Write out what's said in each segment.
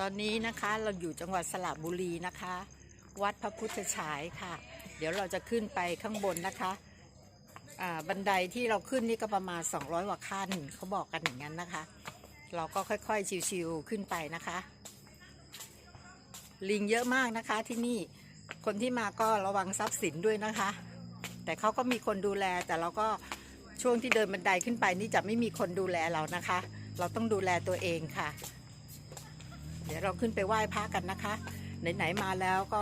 ตอนนี้นะคะเราอยู่จังหวัดสระบุรีนะคะ วัดพระพุทธฉายค่ะ เดี๋ยวเราจะขึ้นไปข้างบนนะคะบันไดที่เราขึ้นนี่ก็ประมาณ 200กว่าขั้นเขาบอกกันอย่างนั้นนะคะ เราก็ค่อยๆชิวๆขึ้นไปนะคะ ลิงเยอะมากนะคะที่นี่คนที่มาก็ระวังทรัพย์สินด้วยนะคะ แต่เขาก็มีคนดูแลแต่เราก็ช่วงที่เดินบันไดขึ้นไปนี่จะไม่มีคนดูแลเรานะคะ เราต้องดูแลตัวเองค่ะ เดี๋ยวเราขึ้นไปไหว้พระกันนะคะ ไหน ๆ มาแล้วก็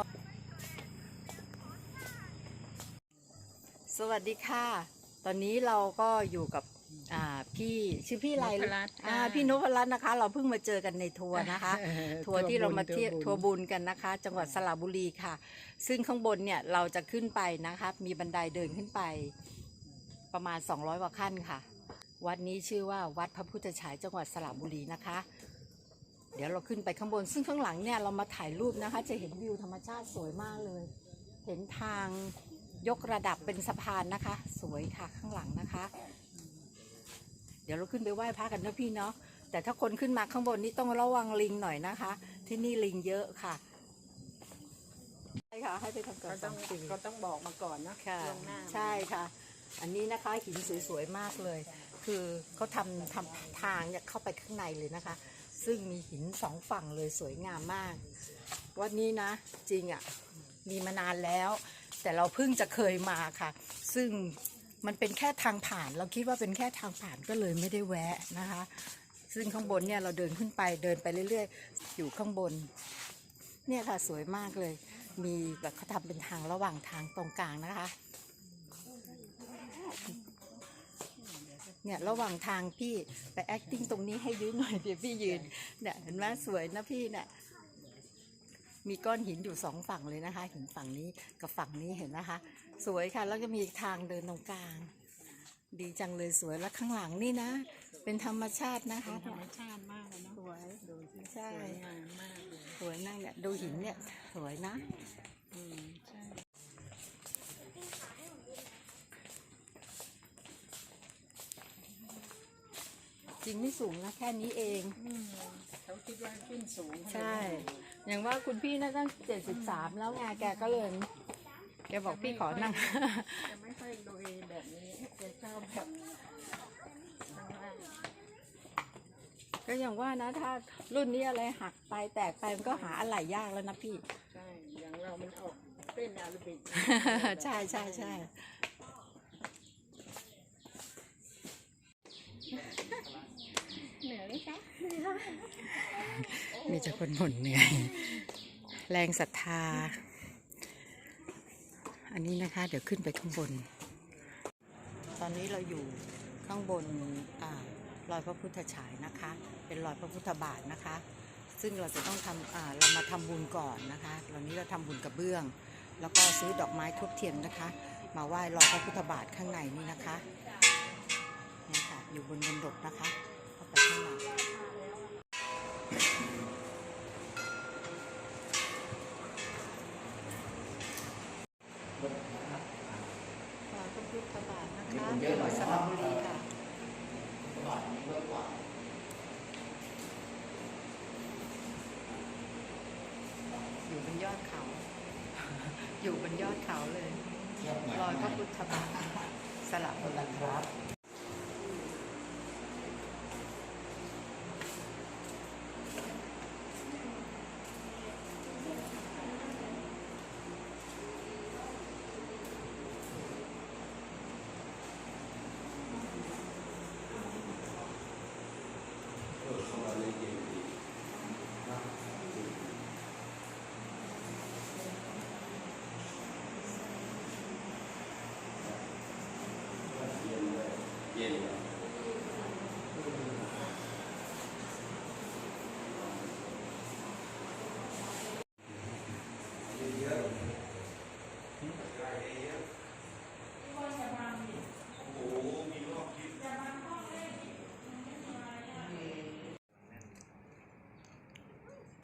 สวัสดีค่ะ ตอนนี้เราก็อยู่กับอ่าพี่ชื่อพี่อะไรนพรัตน์อ่าค่ะพี่นพรัตน์นะคะ เราเพิ่งมาเจอกันในทัวร์นะคะ ทัวร์ที่เรามาเที่ยวทัวร์บุญกันนะคะ จังหวัดสระบุรีค่ะ ซึ่งข้างบนเนี่ยเราจะขึ้นไปนะคะ มีบันไดเดินขึ้นไปประมาณ 200กว่าขั้นค่ะ วัดนี้ชื่อว่าวัดพระพุทธฉายจังหวัดสระบุรีนะคะ เดี๋ยวเราขึ้นไปข้างบน ซึ่งข้างหลังเนี่ยเรามาถ่ายรูปนะคะ จะเห็นวิวธรรมชาติสวยมากเลย เห็นทางยกระดับเป็นสะพานนะคะ สวยค่ะข้างหลังนะคะ เดี๋ยวเราขึ้นไปไหว้พระกันนะพี่เนาะแต่ถ้าคนขึ้นมาข้างบนนี่ต้องระวังลิงหน่อยนะคะ ที่นี่ลิงเยอะค่ะใช่ค่ะให้ไปทำก่อเขานสต้อองงปีเขาต้องบอกมาก่อนนะค่ะล่วงหน้า ใช่ค่ะ อันนี้นะคะหินสวยๆมากเลย คือเขาทำทำทางเนี่ยเข้าไปข้างในเลยนะคะ ซึ่งมีหินสองฝั่งเลยสวยงามมาก วัดนี้นะ จริงอะ่ะมีมานานแล้ว แต่เราเพิ่งจะเคยมาค่ะ ซึ่งมันเป็นแค่ทางผ่าน เราคิดว่าเป็นแค่ทางผ่านก็เลยไม่ได้แวะนะคะ ซึ่งข้างบนเนี่ยเราเดินขึ้นไปเดินไปเรื่อยๆ อยู่ข้างบน เนี่ยค่ะสวยมากเลย มีแบบเขาทำเป็นทางระหว่างทางตรงกลางนะคะ เนี่ยระหว่างทางพี่ไป acting ตรงนี้ให้ยืนหน่อยเดี๋ยวพี่ยืนเนี่ยเห็นไหมสวยนะพี่เนี่ยมีก้อนหินอยู่สองฝั่งเลยนะคะ หินฝั่งนี้กับฝั่งนี้เห็นนะคะ สวยค่ะแล้วก็มีทางเดินตรงกลาง ดีจังเลยสวยแล้วข้างหลังนี่นะ เป็นธรรมชาตินะคะธรรมชาติมากเลยเนาะสวยดูสิใช่สวยงามมากเลยสวยนั่งเนี่ยดูหินเนี่ยสวยนะ อืมใช่ จริงไม่สูงนะแค่นี้เองอืมเขาคิดว่าขึ้นสูงใช่ อย่างว่าคุณพี่น่าตั้งเจ็ดสิบสามแล้วไงแกก็เลย แกบอกพี่ขอนั่ง จะไม่ค่อยลุยแบบนี้จะชอบแบบข้างล่างก็อย่างว่านะถ้ารุ่นนี้อะไรหักไปแตกไปมันก็หาอะไรยากแล้วนะพี่ ใช่ อย่างเรามันออกเต้นอาราบิก ใช่ใช่ใช่ เหนื่อยไหมคะมีแต่คนบ่นเหนื่อย แรงศรัทธา อันนี้นะคะ เดี๋ยวขึ้นไปข้างบน ตอนนี้เราอยู่ข้างบนอรอยพระพุทธฉายนะคะ เป็นรอยพระพุทธบาทนะคะ ซึ่งเราจะต้องทำเรามาทำบุญก่อนนะคะตอนนี้เราทำบุญกระเบื้อง แล้วก็ซื้อดอกไม้ทุบเทียนนะคะ มาไหว้รอยพระพุทธบาทข้างในนี่นะคะนี่ค่ะอยู่บนบนดกนะคะ พระพุทธบาทนะคะจังหวัดสระบุรีค่ะอยู่บนยอดเขา อยู่บนยอดเขาเลย รอยพระพุทธบาทสระบุรีครับ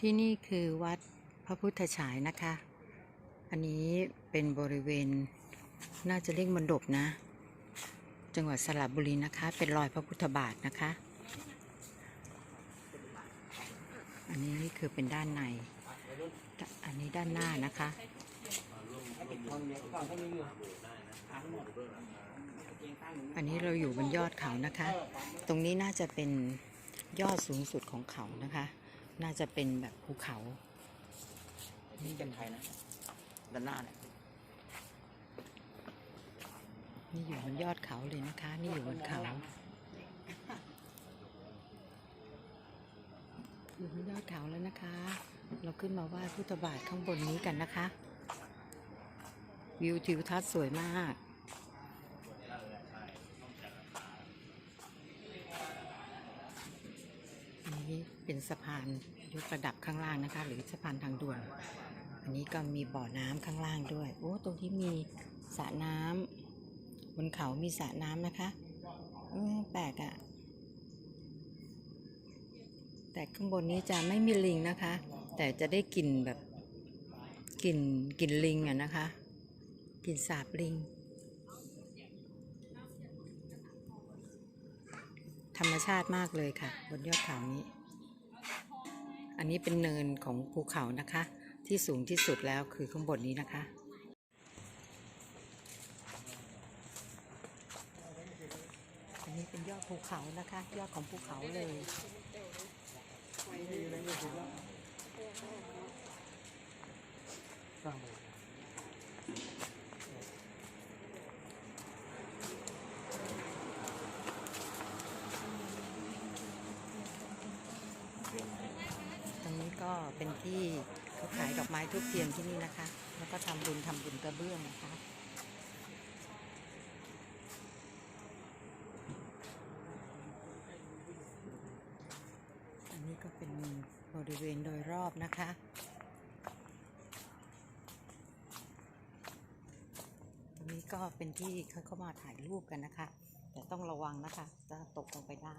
ที่นี่คือวัดพระพุทธฉายนะคะ อันนี้เป็นบริเวณ น่าจะเรียกมณฑปนะ จังหวัดสระบุรีนะคะ เป็นรอยพระพุทธบาทนะคะ อันนี้คือเป็นด้านใน อันนี้ด้านหน้านะคะอันนี้เราอยู่บนยอดเขานะคะ ตรงนี้น่าจะเป็นยอดสูงสุดของเขานะคะ น่าจะเป็นแบบภูเขา นี่เป็นไทยนะด้านหน้าเนี่ยนี่อยู่บนยอดเขาเลยนะคะ นี่อยู่บนเขาอยู่บนยอดเขาแล้วนะคะ เราขึ้นมาไหว้พุทธบาทข้างบนนี้กันนะคะ วิวทิวทัศน์สวยมาก เป็นสะพานยกระดับข้างล่างนะคะ หรือสะพานทางด่วน อันนี้ก็มีบ่อน้ำข้างล่างด้วย โอ้ ตรงที่มีสระน้ำบนเขามีสระน้ำนะคะอืมแปลกอะ่ะ แต่ข้างบนนี้จะไม่มีลิงนะคะ แต่จะได้กลิ่นแบบกลิ่นกลิ่นลิงอะนะคะกลิ่นสาบลิง ธรรมชาติมากเลยค่ะ บนยอดเขานี้ อันนี้เป็นเนินของภูเขานะคะ ที่สูงที่สุดแล้วคือข้างบนนี้นะคะ อันนี้เป็นยอดภูเขานะคะ ยอดของภูเขาเลยตรงนี้ก็ เป็นที่เขาขายดอกไม้ทุกเทียนที่นี่นะคะ แล้วก็ทำบุญทำบุญกระเบื้องนะคะอันนี้ก็เป็นบริเวณโดยรอบนะคะตรงนี้ก็เป็นที่เขาเข้ามาถ่ายรูปกันนะคะ แต่ต้องระวังนะคะจะตกลงไปได้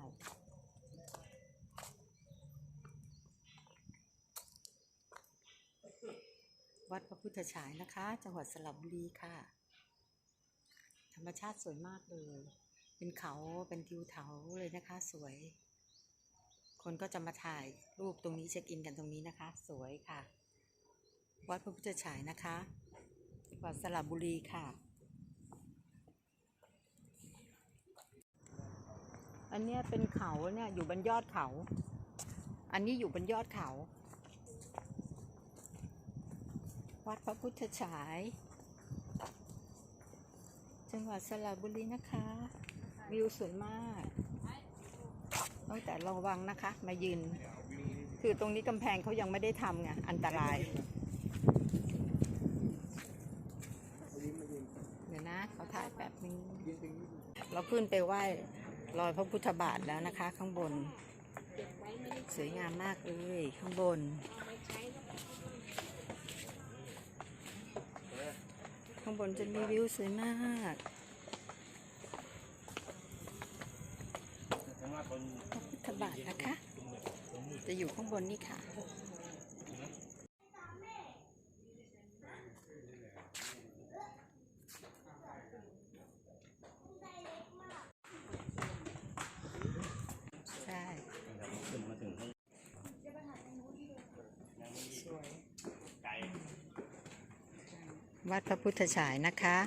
วัดพระพุทธฉายนะคะ จังหวัดสระบุรีค่ะ ธรรมชาติสวยมากเลย เป็นเขาเป็นทิวเขาเลยนะคะ สวย คนก็จะมาถ่ายรูปตรงนี้เช็คอินกันตรงนี้นะคะ สวยค่ะ วัดพระพุทธฉายนะคะจังหวัดสระบุรีค่ะ อันเนี้ยเป็นเขาเนี่ยอยู่บนยอดเขา อันนี้อยู่บนยอดเขา วัดพระพุทธฉาย จังหวัดสระบุรีนะคะ วิวสวยมากต้องแต่ระวังนะคะ มายืน คือตรงนี้กำแพงเขายังไม่ได้ทำไงอันตราย เดี๋ยวนะเขาถ่ายแบบนึงเราขึ้นไปไหว้รอยพระพุทธบาทแล้วนะคะ ข้างบน สวยงามมากเลย ข้างบน ข้างบนจะมีวิวสวยมากพระพุทธบาทนะคะ จะอยู่ข้างบนนี่ค่ะ ใช่ สวย วัด พระพุทธฉายนะคะ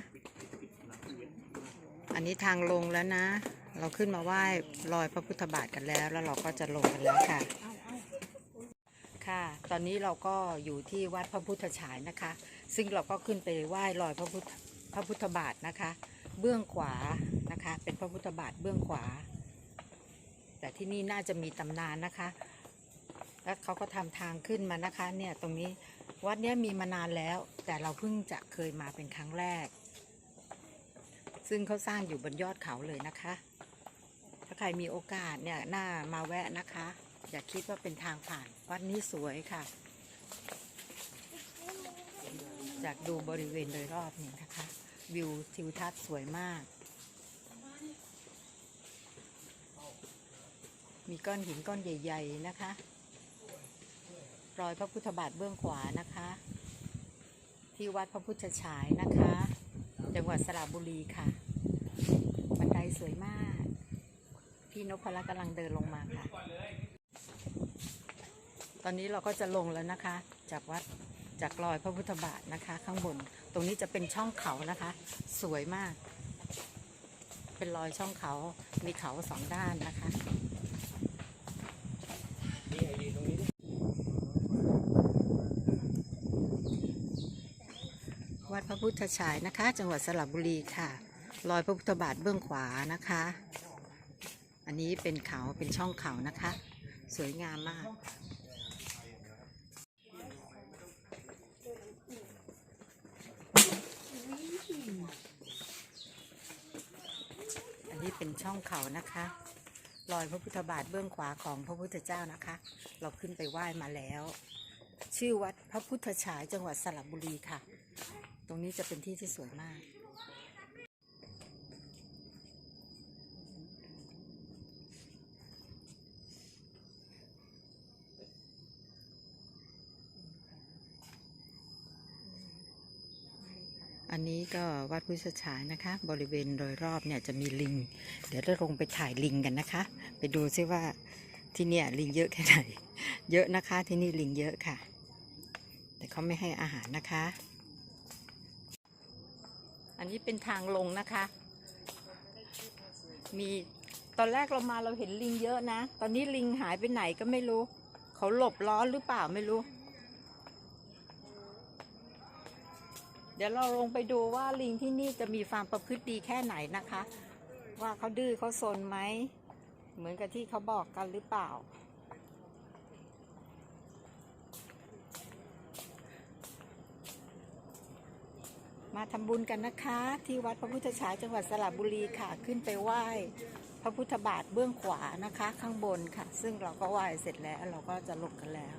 อันนี้ทางลงแล้วนะ เราขึ้นมาไหว้รอยพระพุทธบาทกันแล้ว แล้วเราก็จะลงกันแล้วค่ะ ค่ะ ตอนนี้เราก็อยู่ที่วัดพระพุทธฉายนะคะ ซึ่งเราก็ขึ้นไปไหว้รอยพระพุทธพระพุทธบาทนะคะ เบื้องขวานะคะ เป็นพระพุทธบาทเบื้องขวา แต่ที่นี่น่าจะมีตำนานนะคะ แล้วเขาก็ทำทางขึ้นมานะคะ เนี่ยตรงนี้ วัดนี้มีมานานแล้ว แต่เราเพิ่งจะเคยมาเป็นครั้งแรก ซึ่งเขาสร้างอยู่บนยอดเขาเลยนะคะ ถ้าใครมีโอกาสเนี่ยน่ามาแวะนะคะ อย่าคิดว่าเป็นทางผ่าน วัดนี้สวยค่ะอยากดูบริเวณโดยรอบนี่นะคะ วิวทิวทัศน์สวยมาก มีก้อนหินก้อนใหญ่ ๆ นะคะ รอยพระพุทธบาทเบื้องขวานะคะ ที่วัดพระพุทธฉายนะคะ จังหวัดสระบุรีค่ะ บันไดสวยมาก พี่นพรัตน์กำลังเดินลงมาค่ะ ตอนนี้เราก็จะลงแล้วนะคะ จากวัดจากรอยพระพุทธบาทนะคะ ข้างบน ตรงนี้จะเป็นช่องเขานะคะ สวยมาก เป็นรอยช่องเขา มีเขาสองด้านนะคะ นี่ไอดีตรงนี้ดิ วั ดพระพุทธฉายนะคะ จังหวัดสระบุรีค่ะ รอยพระพุทธบาทเบื้องขวานะคะ อันนี้เป็นเขาเป็นช่องเขานะคะ สวยงามมากอันนี้เป็นช่องเขานะคะ รอยพระพุทธบาทเบื้องขวาของพระพุทธเจ้านะคะ เราขึ้นไปไหว้มาแล้ว ชื่อวัดพระพุทธฉายจังหวัดสระบุรีค่ะ รงนี้จะเป็นที่ที่สวยมาก อันนี้ก็วัดพุทธฉายนะคะ บริเวณโดยรอบเนี่ยจะมีลิง เดี๋ยวจะลงไปถ่ายลิงกันนะคะ ไปดูซิว่าที่เนี่ยลิงเยอะแค่ไหน เยอะนะคะที่นี่ลิงเยอะค่ะ แต่เขาไม่ให้อาหารนะคะ อันนี้เป็นทางลงนะคะ มีตอนแรกเรามาเราเห็นลิงเยอะนะ ตอนนี้ลิงหายไปไหนก็ไม่รู้ เขาหลบร้อนหรือเปล่าไม่รู้ เดี๋ยวเราลงไปดูว่าลิงที่นี่จะมีความประพฤติดีแค่ไหนนะคะ ว่าเขาดื้อเขาซนไหม เหมือนกับที่เขาบอกกันหรือเปล่า มาทำบุญกันนะคะ ที่วัดพระพุทธฉายจังหวัดสระบุรีค่ะ ขึ้นไปไหว้พระพุทธบาทเบื้องขวานะคะ ข้างบนค่ะ ซึ่งเราก็ไหว้เสร็จแล้วเราก็จะลงกันแล้ว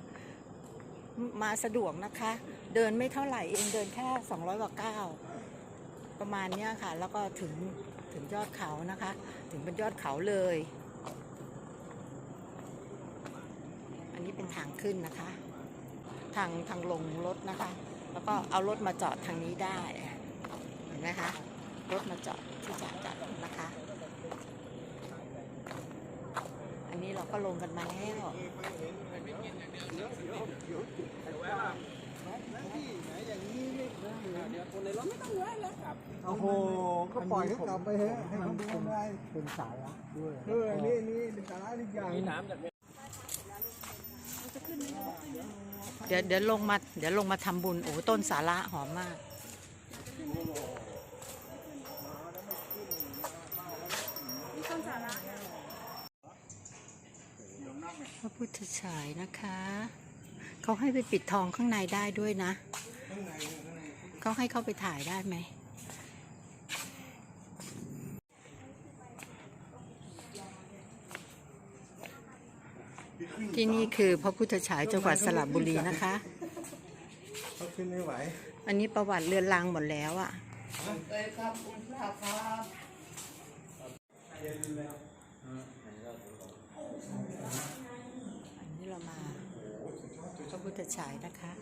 มาสะดวกนะคะ เดินไม่เท่าไหร่เองเดินแค่ 200กว่าก้าวประมาณเนี้ยค่ะ แล้วก็ถึงถึงยอดเขานะคะ ถึงเป็นยอดเขาเลย อันนี้เป็นทางขึ้นนะคะ ทางทางลงรถนะคะ แล้วก็เอารถมาจอดทางนี้ได้เห็นไหมคะรถมาจอดที่จอดจัดนะคะ อันนี้เราก็ลงกันมาแล้วโอ้โห ก็ปล่อยเขากลับไปเถอะให้เขาดูได้เป็นสาระด้วยเอออันนี้อันนี้เป็นสาระอีกอย่าง มีน้ำจาก เดี๋ยวเดี๋ยวลงมาเดี๋ยวลงมาทำบุญ โอ้ต้นสาระหอมมาก พระพุทธฉายนะคะ เขาให้ไปปิดทองข้างในได้ด้วยนะ เขาให้เข้าไปถ่ายได้ไหม ที่นี่คือพระพุทธฉายจังหวัดสระบุรีนะคะ เขาขึ้นไม่ไหวอันนี้ประวัติเรือนรางหมดแล้วอะ่ะเลยครับคุณพระครับอันนี้เรามาพระพุทธฉายนะคะ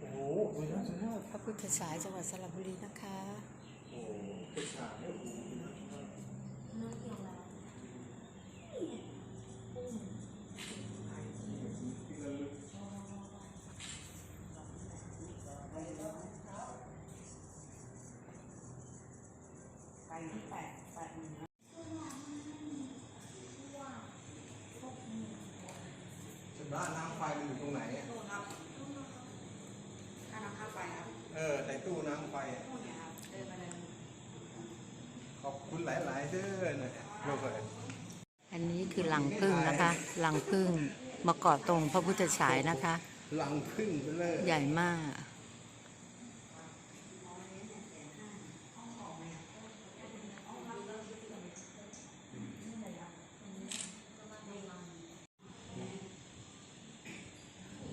โอ้โหสุดยอดสุดยอดพระพุทธฉายจังหวัดสระบุรีนะคะ โอ้โหเป็นฉากเนี่ยโอ้โห ชำระน้ำไฟมันอยู่ตรงไหนอะค่าน้ำค่าไฟครับเออในตู้น้ำไฟอะเนี่ยครับ เดินมาเลยขอบคุณหลายๆเด้อนะโยกเลยอันนี้คือหลังพึ่งนะคะหลังพึ่งมาเกาะตรงพระพุทธฉายนะคะ หลังพึ่งไปเลยใหญ่มาก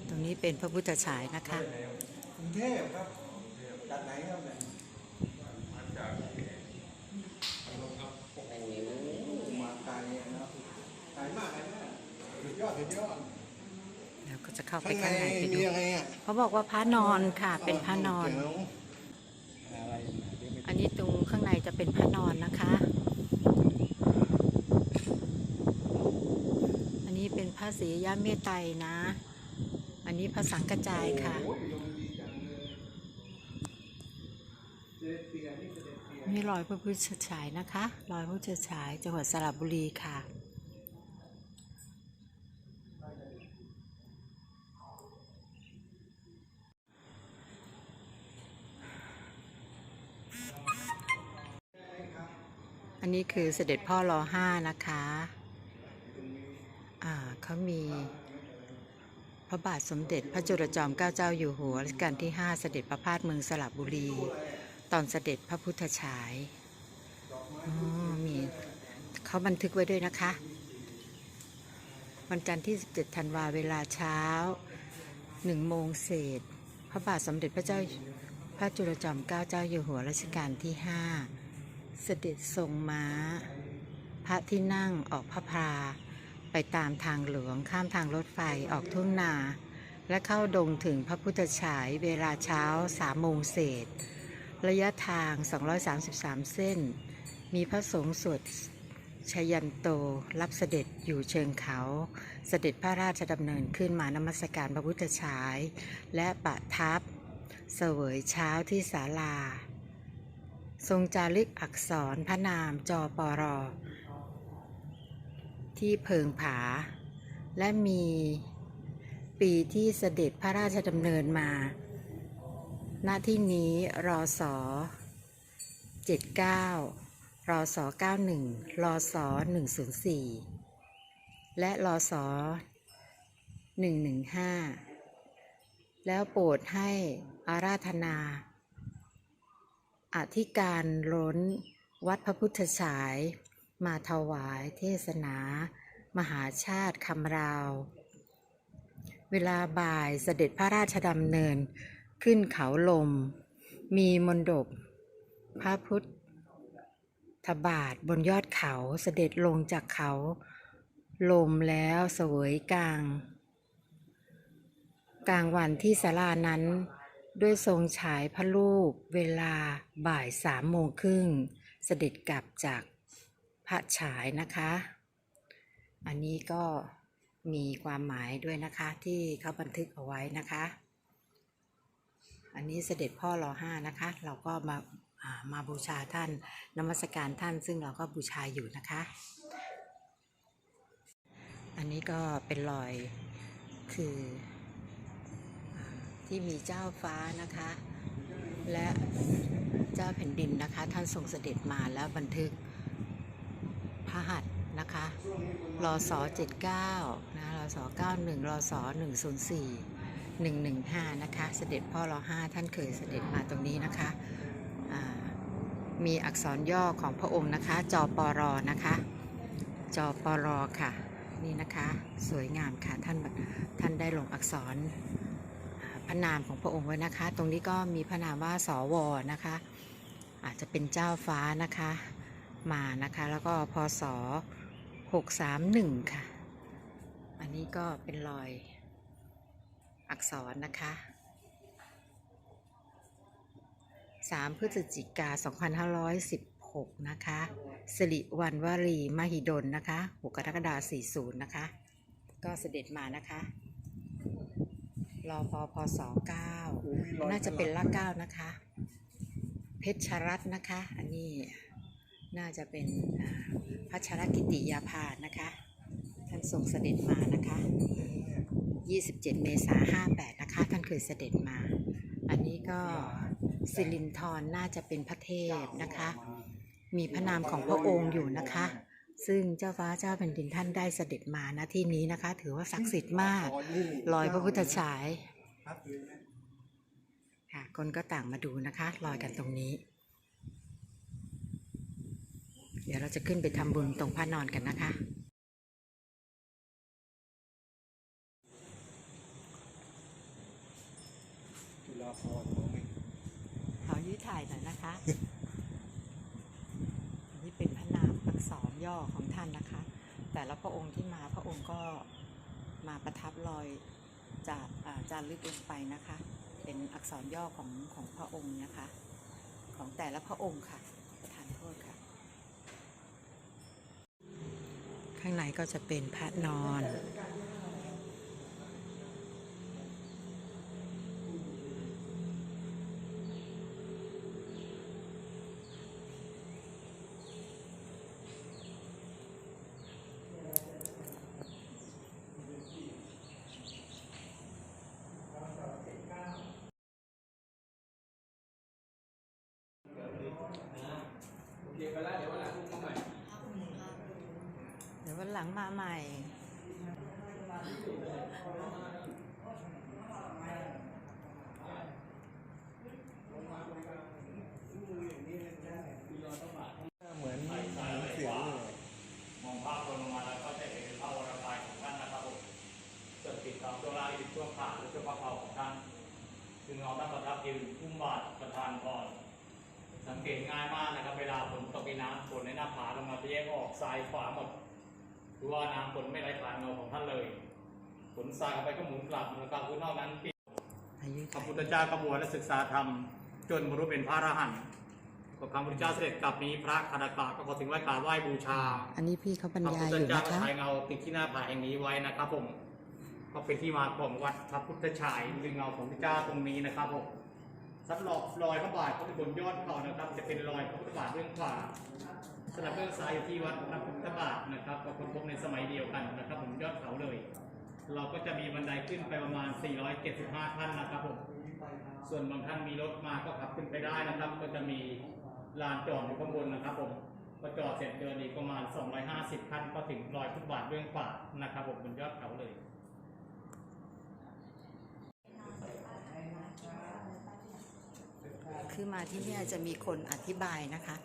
ตรง นี้เป็นพระพุทธฉายนะคะกรุงเทพครับจากไหนครับเนี่ยมาจากโอ้โหมาไกลนะครับไกลมากเลยนะสุดยอดสุดยอดแล้วก็จะเข้าไปข้างในข้างในไปมีดูอะไรอะเขาบอกว่าพระนอนค่ะ เป็นพระนอนเจ๋งอะไรอันนี้ตรงข้างในจะเป็นพระนอนนะคะ อันนี้เป็นพระศรียะเมตไตรนะอั นนี้พระสังกระจายค่ะ นี่เสด็จเตียนี่รอยพระพุทธฉายนะคะรอยพระพุทธฉายจังหวัดสระบุรีค่ะอันนี้คือเสด็จพ่อรอห้านะคะ อ่าเขามี พระบาทสมเด็จพระจุลจอมเกล้าเจ้าอยู่หัวรัชกาลที่ 5 เสด็จประพาสเมืองสระบุรี ตอนเสด็จพระพุทธฉายอมีเขาบันทึกไว้ด้วยนะคะ วันจันทร์ที่ 17 ธันวาเวลาเช้า 1 โมงเศษ พระบาทสมเด็จพระเจ้าพระจุลจอมเกล้าเจ้าอยู่หัวรัชกาลที่ 5 เสด็จทรงม้า พระที่นั่งออกพระพา ไปตามทางหลวงข้ามทางรถไฟออกทุ่งนา และเข้าดงถึงพระพุทธฉายเวลาเช้า3โมงเศษ ระยะทาง 233 เส้น มีพระสงฆ์สวดชยันโตรับเสด็จอยู่เชิงเขา เสด็จพระราชดำเนินขึ้นมานมัสการพระพุทธฉาย และประทับเสวยเช้าที่ศาลา ทรงจารึกอักษรพระนามจอปร ที่เพิงผา และมีปีที่เสด็จพระราชดำเนินมา ณ ที่นี้รอสอ79 รอสอ91 รอสอ104 และรอสอ115 แล้วโปรดให้อาราธนา อธิการล้นวัดพระพุทธฉาย มาถวายเทศนา มหาชาติคำราว เวลาบ่ายเสด็จพระราชดำเนินขึ้นเขาลม มีมนดบพระพุทธบาทบนยอดเขาเสด็จลงจากเขา ลมแล้วเสวยกลาง กลางวันที่ศาลานั้น ด้วยทรงฉายพระรูปเวลาบ่ายสามโมงครึ่งเสด็จกลับจาก พระฉายนะคะ อันนี้ก็มีความหมายด้วยนะคะที่เขาบันทึกเอาไว้นะคะ อันนี้เสด็จพ่อรอห้านะคะ เราก็มาามาบูชาท่านนมัสการท่านซึ่งเราก็บูชาอยู่นะคะ อันนี้ก็เป็นรอยคือที่มีเจ้าฟ้านะคะ และเจ้าแผ่นดินนะคะ ท่านทรงเสด็จมาแล้วบันทึก รหัตถ์นะคะรอสอ79นะรอสอ91รอสอ104 115 นะคะ เสด็จพ่อรอ5ท่านเคยเสด็จมาตรงนี้นะคะ มีอักษรย่อของพระองค์นะคะจปรนะคะจปรค่ะ นี่นะคะ สวยงามค่ะ ท่านท่านได้ลงอักษรพระนามของพระองค์ไว้นะคะ ตรงนี้ก็มีพระนามว่าสวนะคะ อาจจะเป็นเจ้าฟ้านะคะ มานะคะ แล้วก็พศ631ค่ะ อันนี้ก็เป็นรอยอักษรนะคะ3พฤศจิกา2516นะคะสิริวันวรีมหิดลนะคะ6กรกฎาคม40 นะคะ ก็เสด็จมานะคะรอพอพศโอ้มีรอย9น่าจะเป็นละเก้านะคะ เพชรรัตน์นะคะ อันนี้ น่าจะเป็นอ่าพัชรกิติยาภานะคะ ท่านทรงเสด็จมานะคะ 27 เมษายน58 นะคะ ท่านเคยเสด็จมา อันนี้ก็สิรินทรน่าจะเป็นพระเทพนะคะ มีพระนามของพระองค์อยู่นะคะ ซึ่งเจ้าฟ้าเจ้าแผ่นดินท่านได้เสด็จมาณที่นี้นะคะ ถือว่าศักดิ์สิทธิ์มากรอยพระพุทธฉายค่ะคนก็ต่างมาดูนะคะลอยกันตรงนี้ เดี๋ยวเราจะขึ้นไปทำบุญตรงพระนอนกันนะคะ จุฬาภรณ์มองไม่ขอยืดถ่ายหน่อยนะคะ อันนี้เป็นพระนามอักษรย่อของท่านนะคะ แต่ละพระองค์ที่มาพระองค์ก็มาประทับรอยจากอ่าจารึกลงไปนะคะ เป็นอักษรย่อของของพระองค์นะคะ ของแต่ละพระองค์ค่ะประทานโทษค่ะ ข้างในก็จะเป็นพระนอน มา ใหม่ เหมือนเหมือนเสียงเลย มองภาพรวมลงมาแล้วก็จะเห็นพระวรกายของท่านนะครับผมส่วนติดตามตัวลายติดช่วงขาหรือช่วงพระเผาของท่านจึงเอาท่าประทับยืนพุ่มบาทประธานพรสังเกตง่ายมากนะครับ เวลาฝนตกในน้ำฝนในหน้าผาลงมาจะแยกออกซ้ายขวาหมด คือว่าน้ำฝนไม่ไหลผ่านเงาของท่านเลยฝนทรายเข้าไปก็หมุนกลับหมุนกลับคือนอกนั้นอายุพระพุทธเจ้ากระบวนและศึกษาธรรม จนบรรลุเป็นพระอรหันต์ก็คำพุทธเจ้าเสด็จกลับนี้พระคาดากาก็ขอถึงไหว้กราบไหว้บูชา อันนี้พี่เขาบรรพระยาพุยทธอยู่เจ้านะก็คะฉายเงาติดที่หน้าผาแห่งนี้ไว้นะครับผมก็เป็นที่มาของวัดพระพุทธฉายหรือเงาของพระเจ้าตรงนี้นะครับผม สัดหลอกรอยพระบาทเขาเป็นบนยอดเขานะครับ จะเป็นรอยพระพุทธบาทเบื้องขวาสลับเบื้องซ้ายอยู่ที่วัดพระพุทธบาทนะครับก็คนพบในสมัยเดียวกันนะครับผมยอดเขาเลย เราก็จะมีบันไดขึ้นไปประมาณ 475ขั้นนะครับผมส่วนบางท่านมีรถมาก็ขับขึ้นไปได้นะครับ ก็จะมีลานจอดอยู่ข้างบนนะครับผมพอจอดเสร็จเดินอีกประมาณ 250ขั้นก็ถึงรอยฟุตบาทเบื้องขวานะครับผมบนยอดเขาเลย คือมาที่เนี่ยจะมีคนอธิบายนะคะ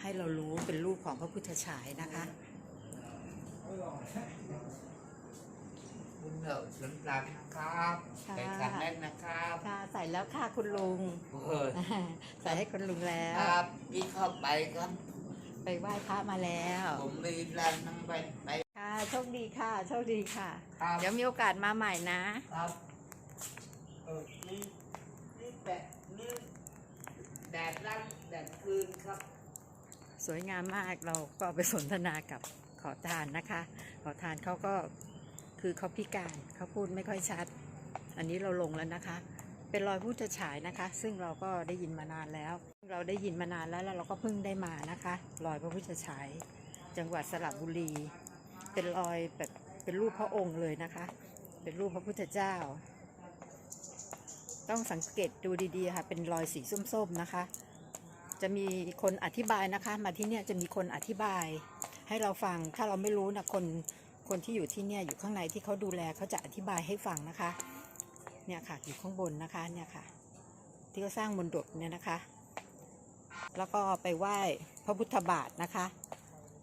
ให้เรารู้เป็นรูปของพระพุทธฉายนะคะคุณเหนอะสำหรับครับค่ะเป็นครั้งแรกนะครับค่ะใส่แล้วค่ะคุณลุงเออใส่ให้คุณลุงแล้ควรับพี่เข้าไปครับ ไปไหว้พระมาแล้ว ผมมีร้านนั่งไปไปค่ะโชคดีค่ะโชคดีค่ะครับเดี๋ยวมีโอกาสมาใหม่นะครับเออนี่นี่แดดนี่ แดดร้านแดดคืนครับ สวยงามมากเราก็ไปสนทนากับขอทานนะคะ ขอทานเขาก็คือเขาพิการเขาพูดไม่ค่อยชัด อันนี้เราลงแล้วนะคะ เป็นรอยผู้จะฉายนะคะ ซึ่งเราก็ได้ยินมานานแล้ว เราได้ยินมานานแล้วแล้วเราก็เพิ่งได้มานะคะ รอยพระพุทธฉาย จังหวัดสระบุรี เป็นรอยแบบเป็นรูปพระองค์เลยนะคะ เป็นรูปพระพุทธเจ้า ต้องสังเกตดูดีๆค่ะ เป็นรอยสีส้มๆนะคะ จะมีคนอธิบายนะคะ มาที่เนี่ยจะมีคนอธิบาย ให้เราฟัง ถ้าเราไม่รู้นะคนคนที่อยู่ที่เนี่ยอยู่ข้างในที่เขาดูแลเขาจะอธิบายให้ฟังนะคะ เนี่ยค่ะอยู่ข้างบนนะคะเนี่ยค่ะ ที่เขาสร้างมนดบเนี่ยนะคะ แล้วก็ไปไหว้พระพุทธบาทนะคะ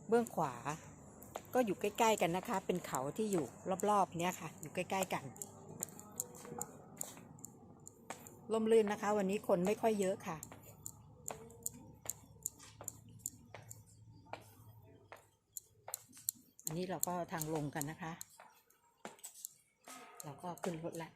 เบื้องขวา ก็อยู่ใกล้ ๆ กันนะคะ เป็นเขาที่อยู่รอบๆเนี่ยค่ะ อยู่ใกล้ ๆ กัน ลมลื่นนะคะ วันนี้คนไม่ค่อยเยอะค่ะ อันนี้เราก็ทางลงกันนะคะ เราก็ขึ้นรถแล้ว